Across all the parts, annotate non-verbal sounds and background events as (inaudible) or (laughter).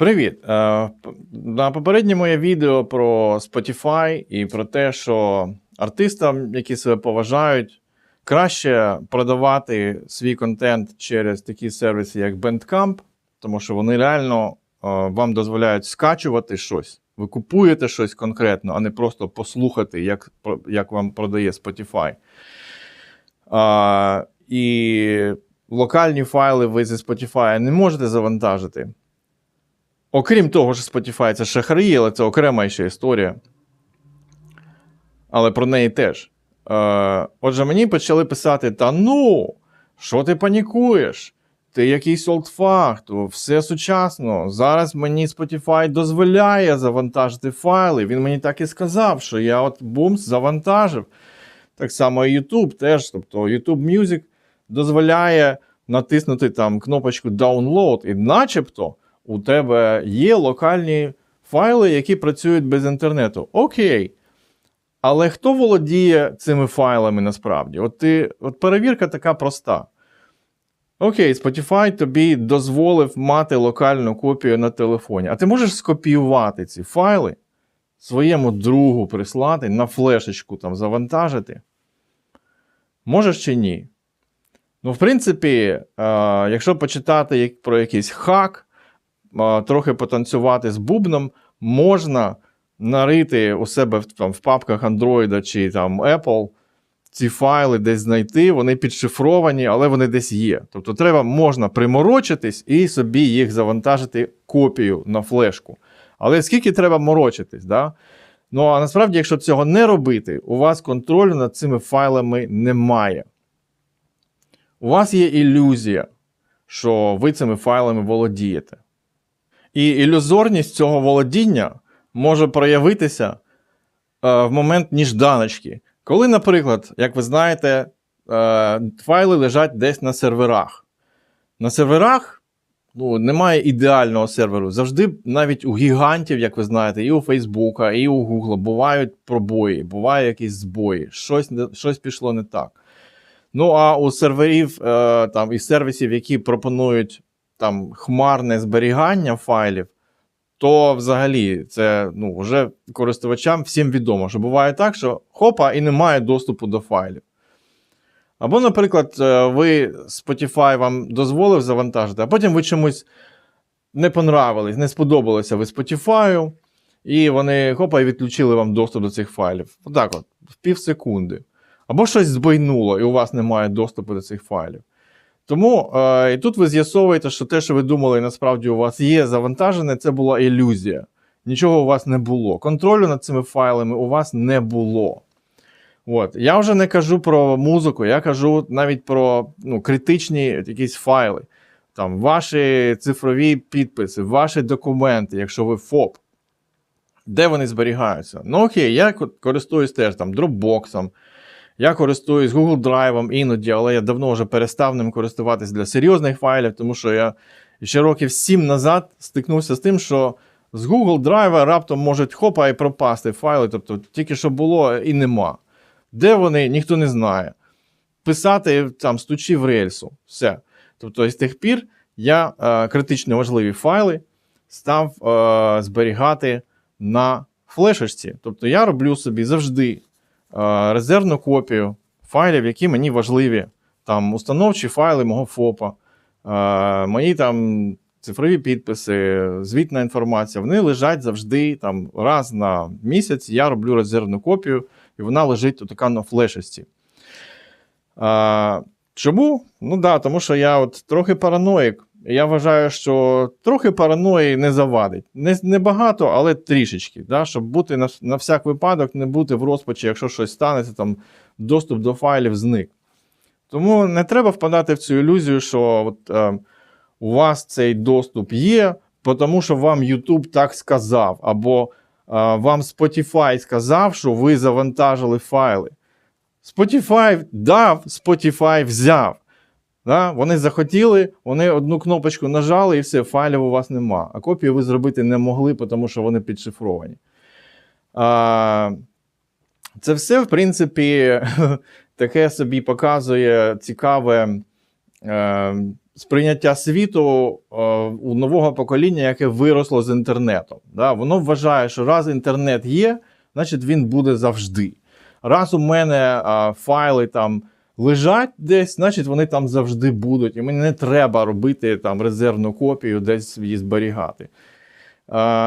Привіт! Е, На попередньому є відео про Spotify і про те, що артистам, які себе поважають, краще продавати свій контент через такі сервіси, як Bandcamp, тому що вони реально е, вам дозволяють скачувати щось. Ви купуєте щось конкретно, а не просто послухати, як, як вам продає Spotify. А, і локальні файли ви зі Spotify не можете завантажити. Окрім того, що Spotify це шахраї, але це окрема ще історія. Але про неї теж. Е, отже, мені почали писати: та ну, що ти панікуєш? Ти якийсь олдфак, то все сучасно. Зараз мені Spotify дозволяє завантажити файли. Він мені так і сказав, що я от бумс завантажив. Так само і YouTube теж. Тобто YouTube Music дозволяє натиснути там кнопочку Download, і начебто у тебе є локальні файли, які працюють без інтернету. Окей. Але хто володіє цими файлами насправді? От, ти, от перевірка така проста. Окей, Spotify тобі дозволив мати локальну копію на телефоні. А ти можеш скопіювати ці файли своєму другу прислати на флешечку там завантажити? Можеш чи ні? Ну, в принципі, е, якщо почитати про якийсь хак, трохи потанцювати з бубном, можна нарити у себе в, там, в папках Android чи там Apple ці файли десь знайти, вони підшифровані, але вони десь є. Тобто треба можна приморочитись і собі їх завантажити копію на флешку. Але скільки треба морочитись, да? Ну а насправді, якщо цього не робити, у вас контролю над цими файлами немає. У вас є ілюзія, що ви цими файлами володієте. І ілюзорність цього володіння може проявитися е, в момент ніжданочки. Коли, наприклад, як ви знаєте, е, файли лежать десь на серверах. На серверах ну, немає ідеального серверу. Завжди, навіть у гігантів, як ви знаєте, і у Фейсбука, і у Гугла бувають пробої, бувають якісь збої, щось, щось пішло не так. Ну, а у серверів е, там, і сервісів, які пропонують там, хмарне зберігання файлів, то взагалі це ну, вже користувачам всім відомо, що буває так, що хопа, і немає доступу до файлів. Або, наприклад, е, ви Spotify вам дозволив завантажити, а потім ви чомусь не понравились, не сподобалося ви Spotify, і вони хопа і відключили вам доступ до цих файлів. Отак от, в пів секунди. Або щось збойнуло, і у вас немає доступу до цих файлів. Тому е, і тут ви з'ясовуєте, що те, що ви думали, насправді у вас є завантажене, це була ілюзія. Нічого у вас не було. Контролю над цими файлами у вас не було. От. Я вже не кажу про музику, я кажу навіть про ну, критичні якісь файли. Там, ваші цифрові підписи, ваші документи, якщо ви ФОП. Де вони зберігаються? Ну окей, я користуюсь теж там Dropbox, я користуюсь Google Drive іноді, але я давно вже перестав ним користуватись для серйозних файлів, тому що я ще років 7 назад стикнувся з тим, що з Google Drive раптом можуть хопа і пропасти файли, тобто тільки що було і нема. Де вони, ніхто не знає. Писати там стучи в рельсу. Все. Тобто, з тих пір я е, критично важливі файли став е, зберігати на флешечці. Тобто я роблю собі завжди резервну копію файлів, які мені важливі. Там установчі файли мого ФОПа, е, мої там цифрові підписи, звітна інформація. Вони лежать завжди там раз на місяць. Я роблю резервну копію, і вона лежить така на флешечці. Чому? Ну да, тому що я от трохи параноїк. Я вважаю, що трохи параної не завадить. Не, не багато, але трішечки. Да? Щоб бути на, на всяк випадок, не бути в розпачі, якщо щось станеться, там доступ до файлів зник. Тому не треба впадати в цю ілюзію, що от, е, у вас цей доступ є, тому що вам YouTube так сказав, або е, вам Spotify сказав, що ви завантажили файли. Spotify дав, Spotify взяв. Да? Вони захотіли, вони одну кнопочку нажали і все, файлів у вас нема. А копії ви зробити не могли, тому що вони підшифровані. А, це все, в принципі, (laughs) таке собі показує цікаве е, сприйняття світу е, у нового покоління, яке виросло з інтернетом. Да? Воно вважає, що раз інтернет є, значить він буде завжди. Раз у мене е, файли там лежать десь, значить вони там завжди будуть. І мені не треба робити там резервну копію, десь її зберігати.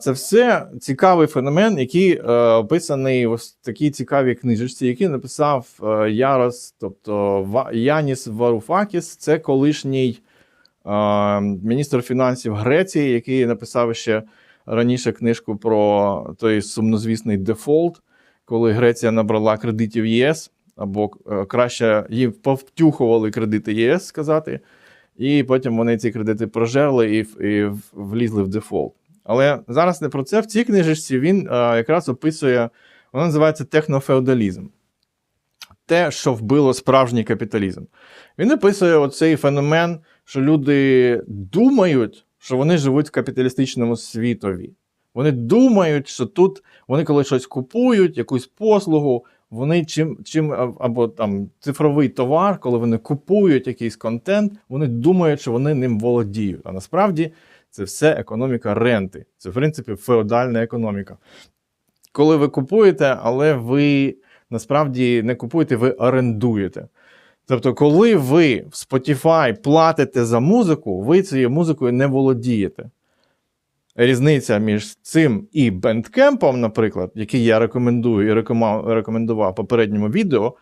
Це все цікавий феномен, який е, описаний в такій цікавій книжечці, який написав е, Ярос, тобто Яніс Варуфакіс, це колишній е, міністр фінансів Греції, який написав ще раніше книжку про той сумнозвісний дефолт, коли Греція набрала кредитів ЄС, або е, краще їм повтюхували кредити ЄС сказати, і потім вони ці кредити прожерли і, і влізли в дефолт. Але зараз не про це. В цій книжечці він е, якраз описує, вона називається технофеодалізм. Те, що вбило справжній капіталізм. Він описує оцей феномен, що люди думають, що вони живуть в капіталістичному світові. Вони думають, що тут вони коли щось купують, якусь послугу, вони чим, чим або там цифровий товар, коли вони купують якийсь контент, вони думають, що вони ним володіють. А насправді це все економіка ренти. Це, в принципі, феодальна економіка. Коли ви купуєте, але ви насправді не купуєте, ви орендуєте. Тобто, коли ви в Spotify платите за музику, ви цією музикою не володієте. Різниця між цим і бендкемпом, наприклад, який я рекомендую і рекомендував в попередньому відео,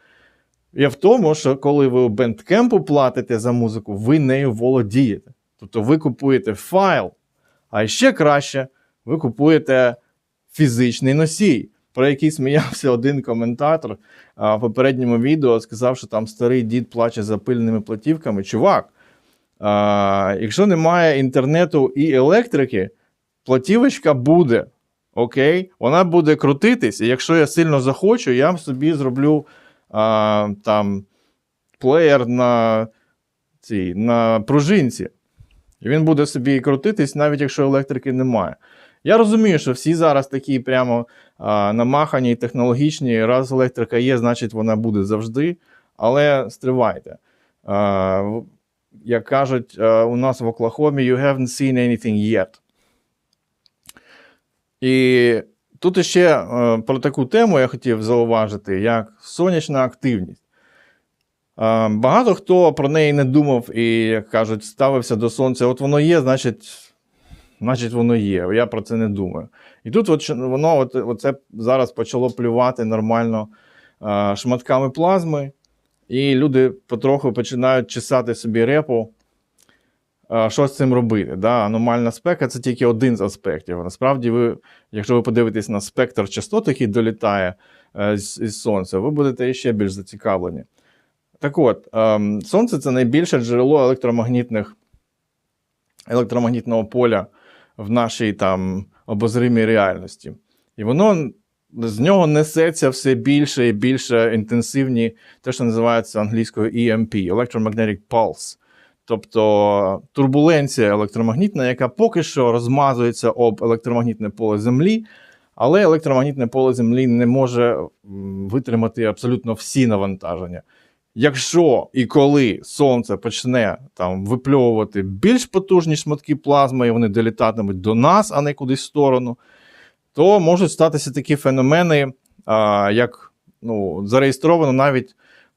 є в тому, що коли ви у бендкемпу платите за музику, ви нею володієте. Тобто ви купуєте файл, а ще краще, ви купуєте фізичний носій, про який сміявся один коментатор в попередньому відео, сказав, що там старий дід плаче за пильними платівками. Чувак, якщо немає інтернету і електрики, платівочка буде. Окей, вона буде крутитись, і якщо я сильно захочу, я собі зроблю а, там плеєр на, цій, на пружинці. І він буде собі крутитись, навіть якщо електрики немає. Я розумію, що всі зараз такі прямо а, намахані і технологічні. Раз електрика є, значить вона буде завжди. Але стривайте. А, як кажуть у нас в Оклахомі, you haven't seen anything yet. І тут ще е, про таку тему я хотів зауважити, як сонячна активність. Е, Багато хто про неї не думав і, як кажуть, ставився до сонця. От воно є, значить, значить воно є. Я про це не думаю. І тут от, воно от, оце зараз почало плювати нормально е, шматками плазми, і люди потроху починають чесати собі репу. Е, Що з цим робити? Да? Аномальна спека це тільки один з аспектів. Насправді, ви, якщо ви подивитесь на спектр частот, який долітає е, із сонця, ви будете ще більш зацікавлені. Так от, ем, сонце це найбільше джерело електромагнітних, електромагнітного поля в нашій там обозримій реальності. І воно з нього несеться все більше і більше інтенсивні, те, що називається англійською EMP Electromagnetic Pulse. Тобто турбуленція електромагнітна, яка поки що розмазується об електромагнітне поле Землі, але електромагнітне поле Землі не може витримати абсолютно всі навантаження. Якщо і коли сонце почне там випльовувати більш потужні шматки плазми, і вони долітатимуть до нас, а не кудись в сторону, то можуть статися такі феномени, а, як ну, зареєстровано навіть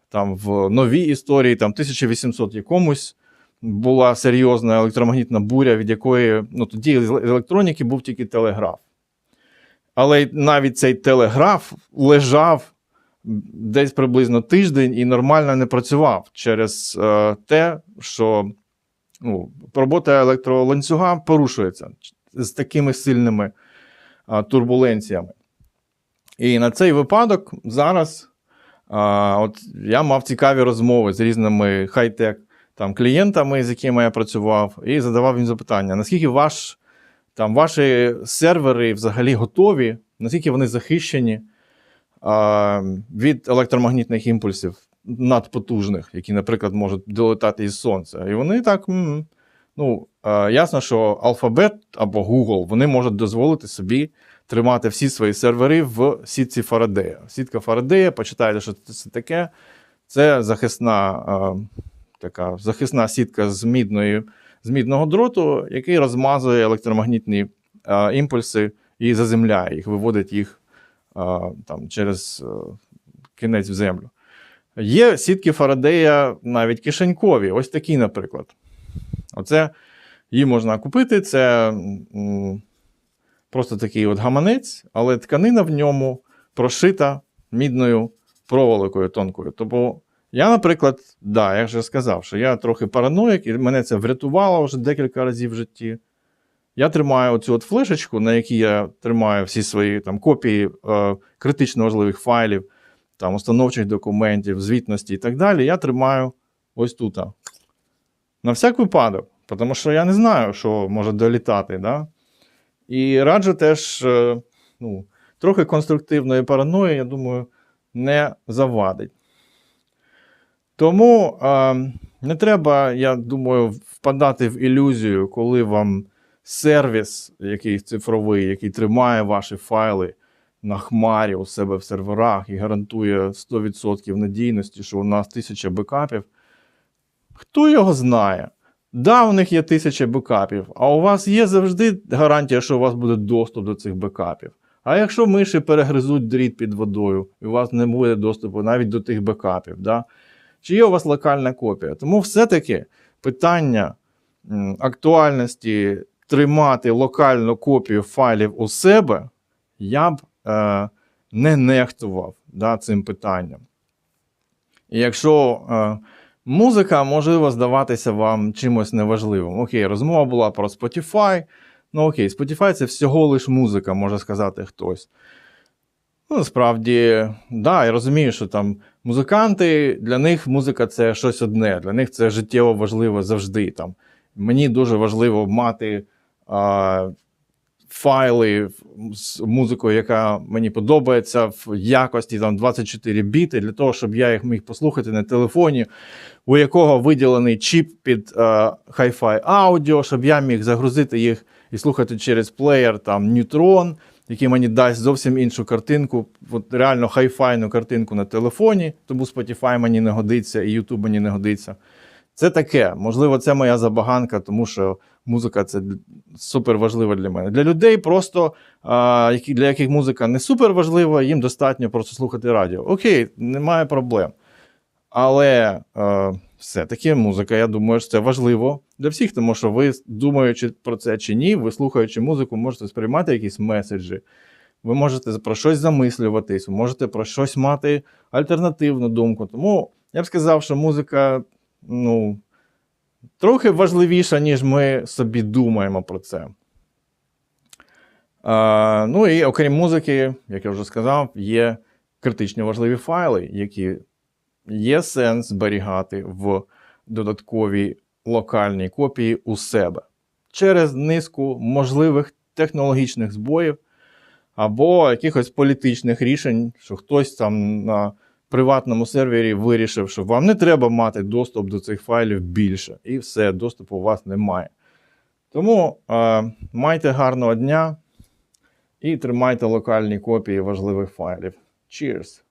там в новій історії, там 1800 якомусь була серйозна електромагнітна буря, від якої ну, тоді з електроніки був тільки телеграф. Але навіть цей телеграф лежав десь приблизно тиждень і нормально не працював через е, те, що ну, робота електроланцюга порушується з такими сильними е, турбуленціями. І на цей випадок зараз е, от я мав цікаві розмови з різними хай-тек там, клієнтами, з якими я працював, і задавав їм запитання: наскільки ваш, там, ваші сервери взагалі готові, наскільки вони захищені а, від електромагнітних імпульсів надпотужних, які, наприклад, можуть долетати із сонця. І вони так. м, Ну, е, ясно, що Alphabet або Google вони можуть дозволити собі тримати всі свої сервери в сітці Фарадея. Сітка Фарадея, почитайте, що це таке. Це захисна така захисна сітка з, мідної, з мідного дроту, який розмазує електромагнітні е, імпульси і заземляє їх, виводить їх е, там, через е, кінець в землю. Є сітки Фарадея навіть кишенькові, ось такі, наприклад. Оце її можна купити. Це м, просто такий от гаманець, але тканина в ньому прошита мідною проволокою тонкою. Тому я, наприклад, да, я вже сказав, що я трохи параноїк, і мене це врятувало вже декілька разів в житті. Я тримаю оцю от флешечку, на якій я тримаю всі свої там, копії е, критично важливих файлів, там, установчих документів, звітності і так далі. Я тримаю ось тут. На всяк випадок, тому що я не знаю, що може долітати. Да? І раджу теж е, ну, трохи конструктивної параної, я думаю, не завадить. Тому е, не треба, я думаю, впадати в ілюзію, коли вам сервіс, який цифровий, який тримає ваші файли на хмарі у себе в серверах і гарантує 100% надійності, що у нас 1000 бекапів. Хто його знає? Да, у них є тисяча бекапів, а у вас є завжди гарантія, що у вас буде доступ до цих бекапів. А якщо миші перегризуть дріт під водою, і у вас не буде доступу навіть до тих бекапів, да? Чи є у вас локальна копія? Тому все-таки питання актуальності тримати локальну копію файлів у себе, я б е, не нехтував да, цим питанням. І якщо е, музика можливо здаватися вам чимось неважливим. Окей, розмова була про Spotify. Ну окей, Spotify це всього лиш музика, може сказати хтось. Ну, насправді, да, я розумію, що там музиканти, для них музика це щось одне, для них це життєво важливо завжди. Там. Мені дуже важливо мати а, файли з музикою, яка мені подобається, в якості там 24 біти, для того, щоб я їх міг послухати на телефоні, у якого виділений чіп під е, Hi-Fi аудіо, щоб я міг загрузити їх і слухати через плеєр там Neutron, який мені дасть зовсім іншу картинку, от реально хай-файну картинку на телефоні, тому Spotify мені не годиться і YouTube мені не годиться. Це таке. Можливо, це моя забаганка, тому що музика це супер важлива для мене. Для людей, просто для яких музика не супер важлива, їм достатньо просто слухати радіо. Окей, немає проблем. Але все-таки музика, я думаю, що це важливо для всіх, тому що ви, думаючи про це чи ні, ви слухаючи музику, можете сприймати якісь меседжі. Ви можете про щось замислюватись, ви можете про щось мати альтернативну думку. Тому я б сказав, що музика ну, трохи важливіша, ніж ми собі думаємо про це. А, ну і окрім музики, як я вже сказав, є критично важливі файли, які є сенс зберігати в додатковій локальній копії у себе через низку можливих технологічних збоїв або якихось політичних рішень, що хтось там на приватному сервері вирішив, що вам не треба мати доступ до цих файлів більше, і все, доступу у вас немає. Тому е, майте гарного дня і тримайте локальні копії важливих файлів. Cheers!